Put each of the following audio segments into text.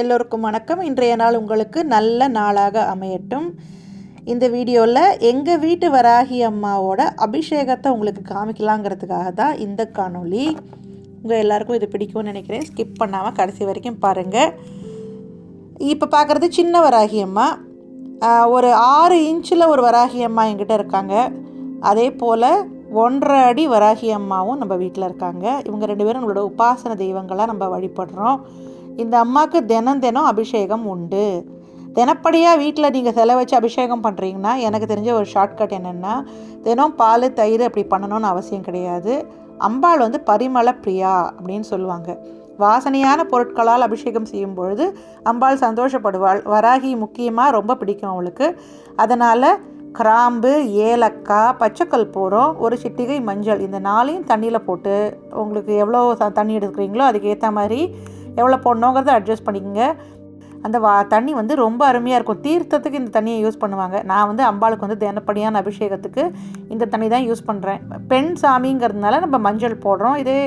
எல்லோருக்கும் வணக்கம். இன்றைய நாள் உங்களுக்கு நல்ல நாளாக அமையட்டும். இந்த வீடியோவில் எங்கள் வீட்டு வராகி அம்மாவோட அபிஷேகத்தை உங்களுக்கு காமிக்கலாங்கிறதுக்காக தான் இந்த காணொளி. உங்கள் எல்லாருக்கும் இது பிடிக்கும்னு நினைக்கிறேன். ஸ்கிப் பண்ணாமல் கடைசி வரைக்கும் பாருங்கள் இப்போ பார்க்குறது சின்ன வராகி அம்மா. ஒரு ஆறு இன்ச்சில் ஒரு வராகி அம்மா என்கிட்ட இருக்காங்க. அதே போல் ஒன்றரை அடி வராகி அம்மாவும் நம்ம வீட்டில் இருக்காங்க. இவங்க ரெண்டு பேரும் நம்மளோட உபாசன தெய்வங்களாக நம்ம வழிபடுறோம். இந்த அம்மாவுக்கு தினம் தினம் அபிஷேகம் உண்டு. தினப்படியாக வீட்டில் நீங்கள் செலவு வச்சு அபிஷேகம் பண்ணுறீங்கன்னா எனக்கு தெரிஞ்ச ஒரு ஷார்ட்கட் என்னென்னா தினம் பால் தயிர் அப்படி பண்ணணும்னு அவசியம் கிடையாது. அம்பாள் வந்து பரிமள பிரியா அப்படின்னு சொல்லுவாங்க. வாசனையான பொருட்களால் அபிஷேகம் செய்யும் பொழுது அம்பாள் சந்தோஷப்படுவாள். வராகி முக்கியமாக ரொம்ப பிடிக்கும் அவளுக்கு. அதனால் கிராம்பு ஏலக்காய் பச்சைக்கல் போகிறோம் ஒரு சிட்டிகை மஞ்சள் இந்த நாளையும் தண்ணியில் போட்டு உங்களுக்கு எவ்வளோ தண்ணி எடுக்கிறீங்களோ அதுக்கேற்ற மாதிரி எவ்வளோ போடணுங்கிறத அட்ஜஸ்ட் பண்ணிக்கோங்க. அந்த வா தண்ணி வந்து ரொம்ப அருமையாக இருக்கும். தீர்த்தத்துக்கு இந்த தண்ணியை யூஸ் பண்ணுவாங்க. நான் வந்து அம்பாளுக்கு வந்து தினப்படியான அபிஷேகத்துக்கு இந்த தண்ணி தான் யூஸ் பண்ணுறேன் பெண் சாமிங்கிறதுனால நம்ம மஞ்சள் போடுறோம். இதே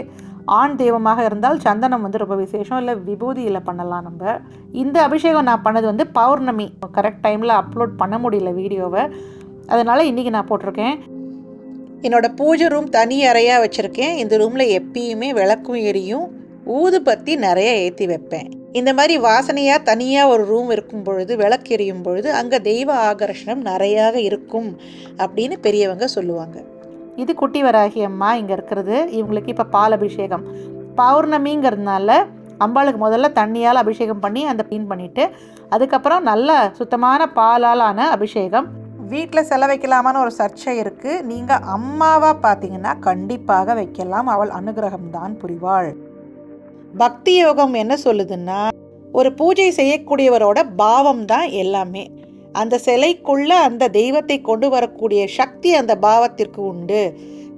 ஆண் தெய்வமாக இருந்தால் சந்தனம் வந்து ரொம்ப விசேஷம். இல்லை விபூதியில் பண்ணலாம் நம்ம. இந்த அபிஷேகம் நான் பண்ணது வந்து பௌர்ணமி. கரெக்ட் டைமில் அப்லோட் பண்ண முடியல வீடியோவை. அதனால் இன்றைக்கி நான் போட்டிருக்கேன். என்னோடய பூஜை ரூம் தனி அறையாக வச்சுருக்கேன். இந்த ரூமில் எப்பயுமே விளக்கும் எரியும். ஊதுபத்தி நிறைய ஏற்றி வைப்பேன். இந்த மாதிரி வாசனையாக தனியாக ஒரு ரூம் இருக்கும் பொழுது விளக்கு எரியும் பொழுது அங்கே தெய்வ ஆகர்ஷணம் நிறையாக இருக்கும் அப்படின்னு பெரியவங்க சொல்லுவாங்க. இது குட்டி வராகி அம்மா இங்கே இருக்கிறது. இவங்களுக்கு இப்போ பால் அபிஷேகம். பௌர்ணமிங்கிறதுனால அம்பாளுக்கு முதல்ல தண்ணியால் அபிஷேகம் பண்ணி அந்த க்ளீன் பண்ணிவிட்டு அதுக்கப்புறம் நல்ல சுத்தமான பாலாலான அபிஷேகம். வீட்டில் செல வைக்கலாமான்னு ஒரு சர்ச்சை இருக்குது நீங்கள் அம்மாவாக பார்த்தீங்கன்னா கண்டிப்பாக வைக்கலாம். அவள் அனுகிரகம் தான் புரிவாள். பக்தி யோகம் என்ன சொல்லுதுன்னா ஒரு பூஜை செய்யக்கூடியவரோட பாவம் தான் எல்லாமே. அந்த சிலைக்குள்ள அந்த தெய்வத்தை கொண்டு வரக்கூடிய சக்தி அந்த பாவத்திற்கு உண்டு.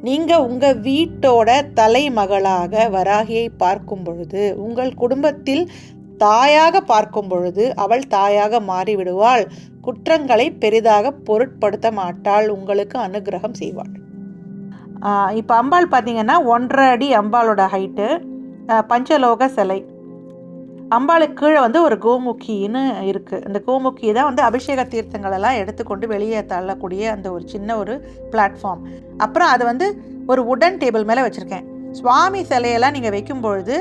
நீங்கள் உங்கள் வீட்டோட தலைமகளாக வராகியை பார்க்கும் பொழுது உங்கள் குடும்பத்தில் தாயாக பார்க்கும் பொழுது அவள் தாயாக மாறிவிடுவாள். குற்றங்களை பெரிதாக பொருட்படுத்த மாட்டாள். உங்களுக்கு அனுகிரகம் செய்வாள். இப்போ அம்பாள் பார்த்தீங்கன்னா ஒன்றரை அடி அம்பாளோட ஹைட்டு பஞ்சலோக சிலை. அம்பாளுக்கு கீழே வந்து ஒரு கோமுக்கின்னு இருக்குது இந்த கோமுக்கி தான் வந்து அபிஷேக தீர்த்தங்களெல்லாம் எடுத்துக்கொண்டு வெளியே தள்ளக்கூடிய அந்த ஒரு சின்ன ஒரு பிளாட்ஃபார்ம் அப்புறம் அது வந்து ஒரு உடன் டேபிள் மேலே வச்சுருக்கேன். சுவாமி சிலையெல்லாம் நீங்கள் வைக்கும் பொழுது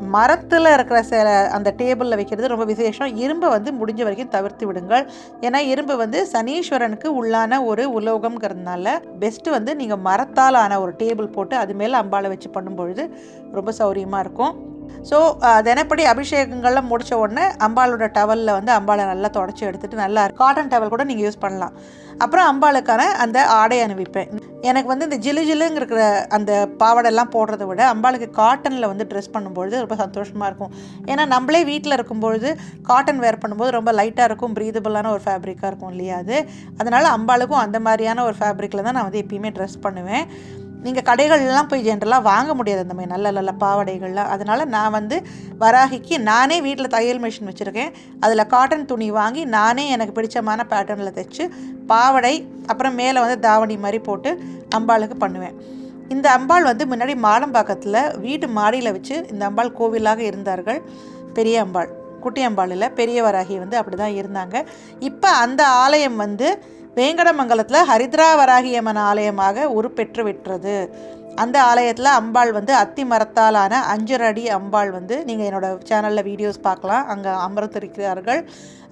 மரத்தில் இருக்கிற சில அந்த டேபிளில் வைக்கிறது ரொம்ப விசேஷம். இரும்பை வந்து முடிஞ்ச வரைக்கும் தவிர்த்து விடுங்கள். ஏன்னா இரும்பு வந்து சனீஸ்வரனுக்கு உள்ளான ஒரு உலோகம்ங்கிறதுனால பெஸ்ட்டு வந்து நீங்கள் மரத்தால் ஆன ஒரு டேபிள் போட்டு அது மேலே அம்பாளை வச்சு பண்ணும்பொழுது ரொம்ப சௌரியமாக இருக்கும். ஸோ தினப்படி அபிஷேகங்கள்லாம் முடிச்ச உடனே அம்பாளோட டவலில் வந்து அம்பாளை நல்லா தொடச்சி எடுத்துட்டு நல்லா காட்டன் டவல் கூட நீங்கள் யூஸ் பண்ணலாம். அப்புறம் அம்பாளுக்கான அந்த ஆடை அணிவிப்பேன். எனக்கு வந்து இந்த ஜிலு ஜிலுங்க இருக்கிற அந்த பாவாடைலாம் போடுறத விட அம்பாளுக்கு காட்டனில் வந்து ட்ரெஸ் பண்ணும்பொழுது ரொம்ப சந்தோஷமாக இருக்கும். ஏன்னா நம்மளே வீட்டில் இருக்கும்பொழுது காட்டன் வேர் பண்ணும்போது ரொம்ப லைட்டாக இருக்கும் ப்ரீதபிளான ஒரு ஃபேப்ரிக்காக இருக்கும் இல்லையா அது? அதனால் அம்பாளுக்கும் அந்த மாதிரியான ஒரு ஃபேப்ரிக்கில் தான் நான் வந்து எப்பயுமே ட்ரெஸ் பண்ணுவேன். நீங்கள் கடைகள்லாம் போய் ஜென்ரலாக வாங்க முடியாது அந்த மாதிரி. நல்ல நல்ல பாவடைகள்லாம். அதனால் நான் வந்து வராகிக்கு நானே வீட்டில் தையல் மிஷின் வச்சுருக்கேன். அதில் காட்டன் துணி வாங்கி நானே எனக்கு பிடிச்சமான பேட்டர்னில் தைச்சி பாவாடை அப்புறம் மேலே வந்து தாவணி மாதிரி போட்டு அம்பாளுக்கு பண்ணுவேன். இந்த அம்பாள் வந்து முன்னாடி மாடம்பாக்கத்தில் வீட்டு மாடியில் வச்சு இந்த அம்பாள் கோவிலாக இருந்தார்கள். பெரிய அம்பாள் குட்டி அம்பாளில் பெரிய வராகி வந்து அப்படி தான் இருந்தாங்க. இப்போ அந்த ஆலயம் வந்து வேங்கடமங்கலத்தில் ஹரித்ரா வராகியம்மன் ஆலயமாக உருப்பெற்று விட்டுறது அந்த ஆலயத்தில் அம்பாள் வந்து அத்தி மரத்தாலான அஞ்சரை அடி அம்பாள் வந்து நீங்கள் என்னோடய சேனலில் வீடியோஸ் பார்க்கலாம். அங்கே அமர்ந்திருக்கிறார்கள்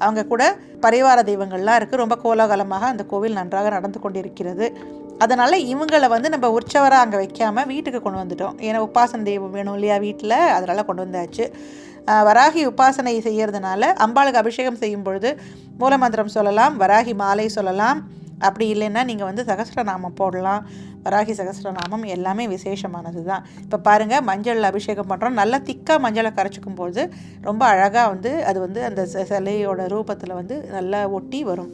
அவங்க கூட பரிவார தெய்வங்கள்லாம் இருக்குது ரொம்ப கோலாகலமாக அந்த கோவில் நன்றாக நடந்து கொண்டிருக்கிறது. அதனால் இவங்களை வந்து நம்ம உற்சவராக அங்கே வைக்காமல் வீட்டுக்கு கொண்டு வந்துட்டோம். ஏன்னா உபாசன தெய்வம் வேணும் இல்லையா வீட்டில் அதனால் கொண்டு வந்தாச்சு. வராகி உபாசனை செய்கிறதுனால அம்பாளுக்கு அபிஷேகம் செய்யும் பொழுது மூலமந்திரம் சொல்லலாம் வராகி மாலை சொல்லலாம். அப்படி இல்லைன்னா நீங்கள் வந்து சகஸ்ரநாமம் போடலாம். வராகி சகஸ்ரநாமம் எல்லாமே விசேஷமானது தான் இப்போ பாருங்கள் மஞ்சள் அபிஷேகம் பண்ணுறோம் நல்லா திக்காக மஞ்சளை கரைச்சிக்கும் பொழுது ரொம்ப அழகாக வந்து அது வந்து அந்த ச- சிலையோட ரூபத்தில் வந்து நல்லா ஒட்டி வரும்.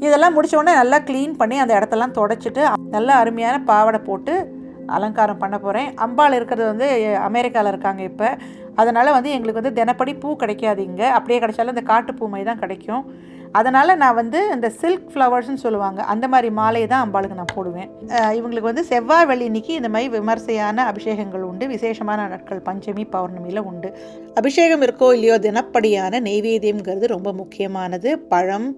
இதெல்லாம் முடித்தோடனே நல்லா க்ளீன் பண்ணி அந்த இடத்தெல்லாம் தொடச்சிட்டு நல்லா அருமையான பாவாடை போட்டு அலங்காரம் பண்ண போகிறேன் அம்பாள் இருக்கிறது வந்து அமெரிக்காவில் இருக்காங்க இப்போ. அதனால் வந்து எங்களுக்கு வந்து தினப்படி பூ கிடைக்காது இங்கே அப்படியே கிடைச்சாலும் இந்த காட்டு பூ மாதிரி தான் கிடைக்கும். அதனால் நான் வந்து இந்த சில்க் ஃப்ளவர்ஸ்னு சொல்லுவாங்க. அந்த மாதிரி மாலையை தான் அம்பாளுக்கு நான் போடுவேன். இவங்களுக்கு வந்து செவ்வாய் வெள்ளி இன்னைக்கு இந்த மாதிரி விமர்சையான அபிஷேகங்கள் உண்டு. விசேஷமான நாட்கள் பஞ்சமி பௌர்ணமியில் உண்டு. அபிஷேகம் இருக்கோ இல்லையோ தினப்படியான நெய்வேத்தியம்ங்கிறது ரொம்ப முக்கியமானது. பழம்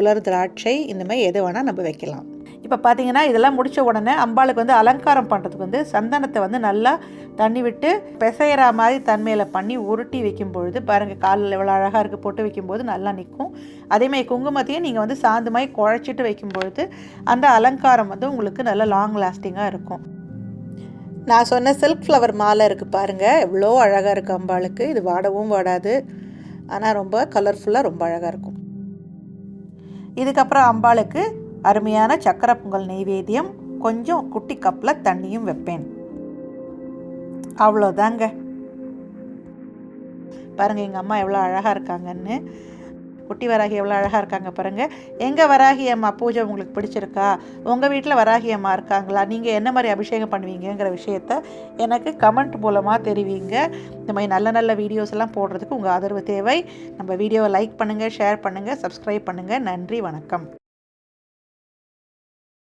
உலர் திராட்சை இந்த மாதிரி எது வேணால் நம்ம வைக்கலாம். இப்போ பார்த்தீங்கன்னா இதெல்லாம் முடித்த உடனே அம்பாளுக்கு வந்து அலங்காரம் பண்ணுறதுக்கு வந்து சந்தனத்தை வந்து நல்லா தண்ணி விட்டு பிசைகிற மாதிரி தன்மையில் பண்ணி உருட்டி வைக்கும் பொழுது பாருங்கள் காலில் எவ்வளோ அழகாக இருக்குது போட்டு வைக்கும்போது நல்லா நிற்கும். அதேமாதிரி குங்குமத்தையும் நீங்கள் வந்து சாந்து மாதிரி குழச்சிட்டு வைக்கும் பொழுது அந்த அலங்காரம் வந்து உங்களுக்கு நல்லா லாங் லாஸ்டிங்காக இருக்கும். நான் சொன்ன சில்க் ஃப்ளவர் மாலை இருக்குது பாருங்கள் எவ்வளோ அழகாக இருக்குது அம்பாளுக்கு. இது வாடவும் வாடாது. ஆனால் ரொம்ப கலர்ஃபுல்லாக ரொம்ப அழகாக இருக்கும். இதுக்கப்புறம் அம்பாளுக்கு அருமையான சக்கரை பொங்கல் நெய்வேத்தியம் கொஞ்சம் குட்டி கப்பில் தண்ணியும் வைப்பேன். அவ்வளோதாங்க. பாருங்கள் எங்கள் அம்மா எவ்வளோ அழகாக இருக்காங்கன்னு. குட்டி வராகி எவ்வளோ அழகாக இருக்காங்க பாருங்கள் எங்கள் வராகி அம்மா பூஜை உங்களுக்கு பிடிச்சிருக்கா? உங்கள் வீட்டில் வராகி அம்மா இருக்காங்களா? நீங்கள் என்ன மாதிரி அபிஷேகம் பண்ணுவீங்கங்கிற விஷயத்த எனக்கு கமெண்ட் மூலமாக தெரிவிங்க. இந்த மாதிரி நல்ல நல்ல வீடியோஸ் எல்லாம் போடுறதுக்கு உங்கள் ஆதரவு தேவை. நம்ம வீடியோவை லைக் பண்ணுங்கள் ஷேர் பண்ணுங்கள் சப்ஸ்கிரைப் பண்ணுங்கள் நன்றி வணக்கம்.